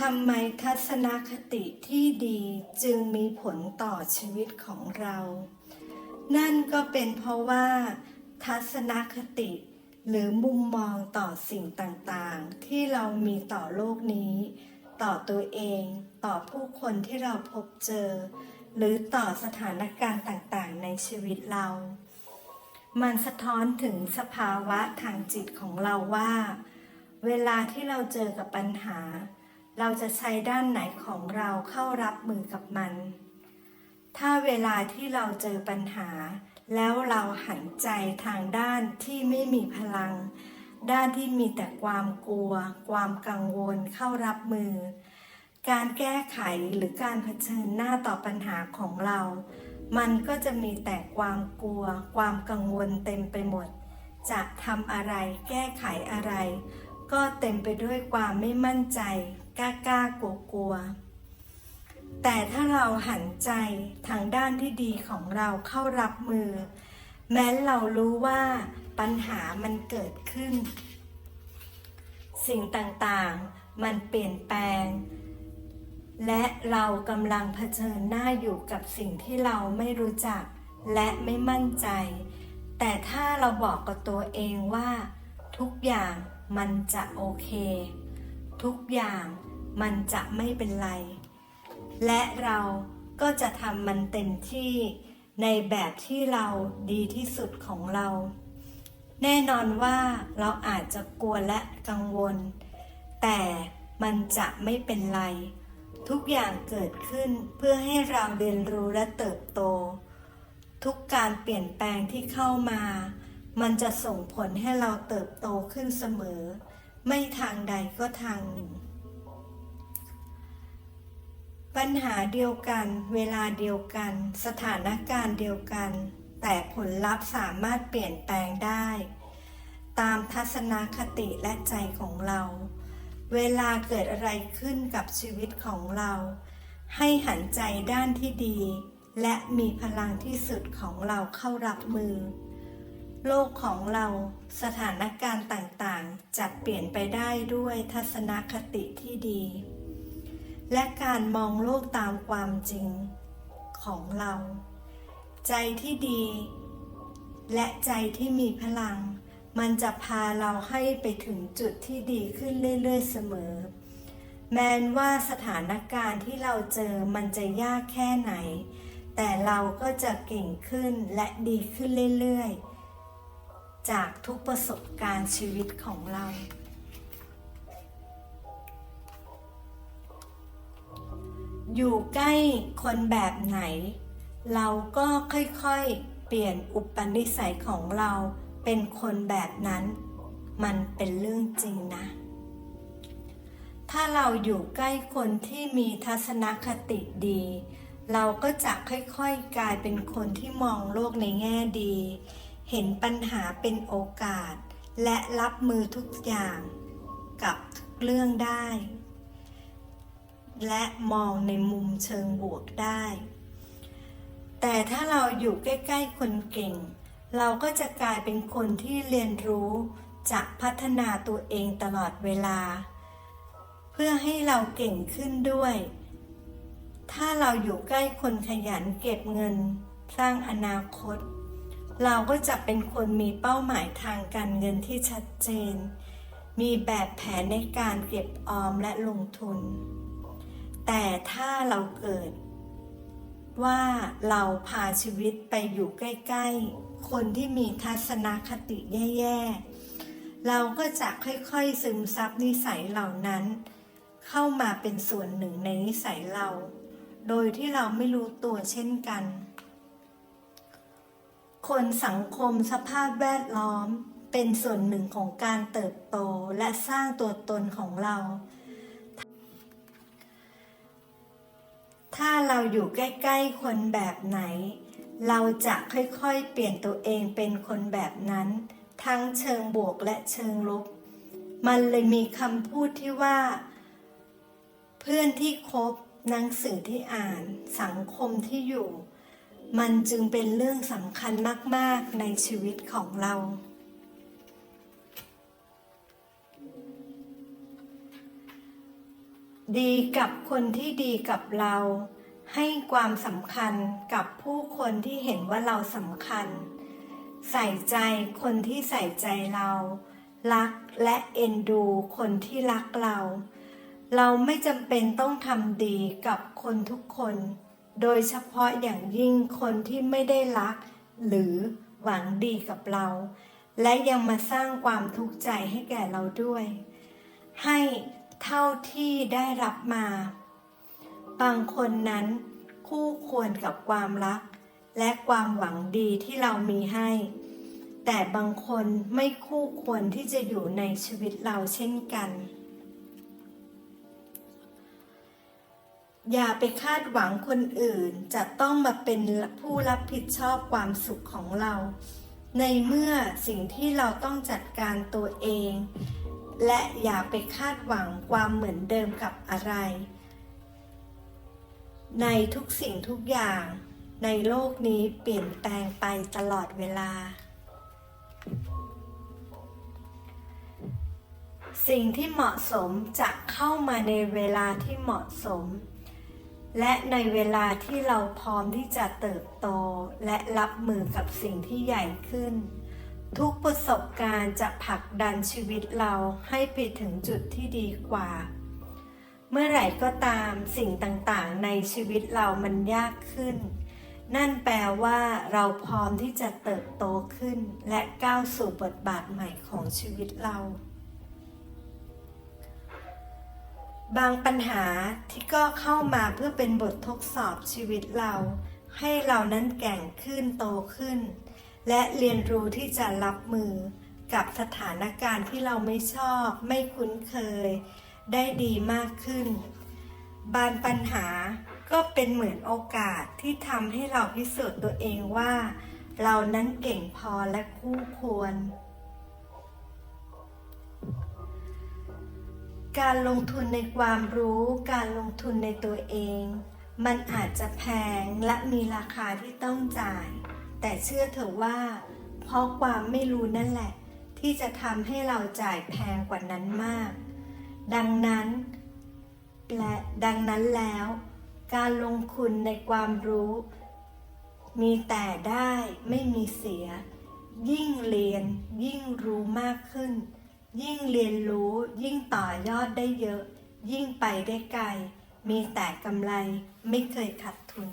ทำไมทัศนคติที่ดีจึงมีผลต่อชีวิตของเรา นั่นก็เป็นเพราะว่า ทัศนคติหรือมุมมองต่อสิ่งต่างๆ ที่เรามีต่อโลกนี้ ต่อตัวเองต่อผู้คนที่เราพบเจอ หรือต่อสถานการณ์ต่างๆ ในชีวิตเรา มันสะท้อนถึงสภาวะทางจิตของเราว่า เวลาที่เราเจอกับปัญหา เราจะใช้ด้านไหนของเราเข้ารับมือกับมัน ถ้าเวลาที่เราเจอปัญหา แล้วเราหันใจทางด้านที่ไม่มีพลัง ด้านที่มีแต่ความกลัว ความกังวลเข้ารับมือ การแก้ไขหรือการเผชิญหน้าต่อปัญหาของเรา มันก็จะมีแต่ความกลัว ความกังวลเต็มไปหมด จะทำอะไร แก้ไขอะไร ก็เต็มไปด้วยความไม่มั่นใจ กล้ากล้ากลัวกลัวแต่ถ้าเราหันใจทางด้านที่ดีของเราเข้ารับมือ แม้เรารู้ว่าปัญหามันเกิดขึ้น สิ่งต่างๆมันเปลี่ยนแปลง และเรากำลังเผชิญหน้าอยู่กับสิ่งที่เราไม่รู้จักและไม่มั่นใจ แต่ถ้าเราบอกกับตัวเองว่า ทุกอย่างมันจะโอเค ทุกอย่าง มันจะไม่เป็นไร และเราก็จะทำมันเต็มที่ในแบบที่เราดีที่สุดของเรา แน่นอนว่าเราอาจจะกลัวและกังวล แต่มันจะไม่เป็นไร ทุกอย่างเกิดขึ้นเพื่อให้เราเรียนรู้และเติบโต ทุกการเปลี่ยนแปลงที่เข้ามา มันจะส่งผลให้เราเติบโตขึ้นเสมอ ไม่ทางใดก็ทางหนึ่ง ปัญหาเดียวกัน เวลาเดียวกัน สถานการณ์เดียวกัน แต่ผลลัพธ์สามารถเปลี่ยนแปลงได้ ตามทัศนคติและใจของเรา เวลาเกิดอะไรขึ้นกับชีวิตของเรา ให้หันใจด้านที่ดี และมีพลังที่สุดของเราเข้ารับมือ โลกของเราสถานการณ์ต่างๆจะเปลี่ยนไปได้ด้วยทัศนคติที่ดี และการมองโลกตามความจริงของเรา ใจที่ดี และใจที่มีพลัง มันจะพาเราให้ไปถึงจุดที่ดีขึ้นเรื่อยๆเสมอ แม้นว่าสถานการณ์ที่เราเจอมันจะยากแค่ไหน แต่เราก็จะเก่งขึ้นและดีขึ้นเรื่อยๆ จากทุกประสบการณ์ชีวิตของเรา อยู่ใกล้คนแบบไหน เราก็ค่อยๆ เปลี่ยนอุปนิสัยของเราเป็นคนแบบนั้น มันเป็นเรื่องจริงนะ ถ้าเราอยู่ใกล้คนที่มีทัศนคติดี เราก็จะค่อยๆ กลายเป็นคนที่มองโลกในแง่ดี เห็นปัญหาเป็นโอกาส และรับมือทุกอย่างกับทุกเรื่องได้ และมองในมุมเชิงบวกได้ แต่ถ้าเราอยู่ใกล้ ๆ คนเก่ง เราก็จะกลายเป็นคนที่เรียนรู้จะพัฒนาตัวเองตลอดเวลา เพื่อให้เราเก่งขึ้นด้วย ถ้าเราอยู่ใกล้คนขยันเก็บเงิน สร้างอนาคต เราก็จะเป็นคนมีเป้าหมายทางการเงินที่ชัดเจน มีแบบแผนในการเก็บออมและลงทุน แต่ถ้าเราเกิด ว่าเราพาชีวิตไปอยู่ใกล้ๆ คนที่มีทัศนคติแย่ๆ เราก็จะค่อยๆซึมซับนิสัยเหล่านั้น เข้ามาเป็นส่วนหนึ่งในนิสัยเรา โดยที่เราไม่รู้ตัวเช่นกัน คนสังคมสภาพแวดล้อมเป็นส่วนหนึ่งของการเติบโตและสร้างตัวตนของเรา ถ้าเราอยู่ใกล้ๆคนแบบไหน เราจะค่อยๆเปลี่ยนตัวเองเป็นคนแบบนั้น ทั้งเชิงบวกและเชิงลบ มันเลยมีคำพูดที่ว่า เพื่อนที่คบหนังสือที่อ่านสังคมที่อยู่ มันจึงเป็นเรื่องสำคัญมาก ๆ ในชีวิตของเรา ดีกับคนที่ดีกับเรา ให้ความสำคัญกับผู้คนที่เห็นว่าเราสำคัญ ใส่ใจคนที่ใส่ใจเรา รักและเอ็นดูคนที่รักเรา เราไม่จำเป็นต้องทำดีกับคนทุกคน โดยเฉพาะอย่างยิ่งคนที่ไม่ได้รัก หรือหวังดีกับเรา และยังมาสร้างความทุกข์ใจให้แก่เราด้วย ให้ เท่าที่ได้รับมา บางคนนั้นคู่ควรกับความรัก และความหวังดีที่เรามีให้ แต่บางคนไม่คู่ควรที่จะอยู่ในชีวิตเราเช่นกัน อย่าไปคาดหวังคนอื่นจะต้องมาเป็นผู้รับผิดชอบความสุขของเรา ในเมื่อสิ่งที่เราต้องจัดการตัวเอง และอย่าไปคาดหวังความเหมือนเดิมกับอะไร ในทุกสิ่งทุกอย่าง ในโลกนี้เปลี่ยนแปลงไปตลอดเวลา สิ่งที่เหมาะสมจะเข้ามาในเวลาที่เหมาะสม และในเวลาที่เราพร้อมที่จะเติบโตและรับมือกับสิ่งที่ใหญ่ขึ้น ทุกประสบการณ์จะผลักดันชีวิตเราให้ไปถึงจุดที่ดีกว่า เมื่อไหร่ก็ตามสิ่งต่างๆ ในชีวิตเรามันยากขึ้น นั่นแปลว่าเราพร้อมที่จะเติบโตขึ้น และก้าวสู่บทบาทใหม่ของชีวิตเรา บางปัญหาที่ก็เข้ามาเพื่อเป็นบททดสอบชีวิตเรา ให้เรานั้นแก่งขึ้นโตขึ้น และเรียนรู้ที่จะรับมือกับสถานการณ์ที่เราไม่ชอบ ไม่คุ้นเคย ได้ดีมากขึ้น บางปัญหาก็เป็นเหมือนโอกาสที่ทำให้เราพิสูจน์ตัวเองว่า เรานั้นเก่งพอและคู่ควร การลงทุนในความรู้ การลงทุนในตัวเอง มันอาจจะแพงและมีราคาที่ต้องจ่าย แต่เชื่อเถอะว่า เพราะความไม่รู้นั่นแหละ ที่จะทำให้เราจ่ายแพงกว่านั้นมาก ดังนั้นและดังนั้นแล้ว การลงทุนในความรู้ มีแต่ได้ไม่มีเสีย ยิ่งเรียนยิ่งรู้มากขึ้น ยิ่งเรียนรู้ยิ่งต่อยอดได้เยอะ ยิ่งไปได้ไกล มีแต่กำไรไม่เคยขาดทุน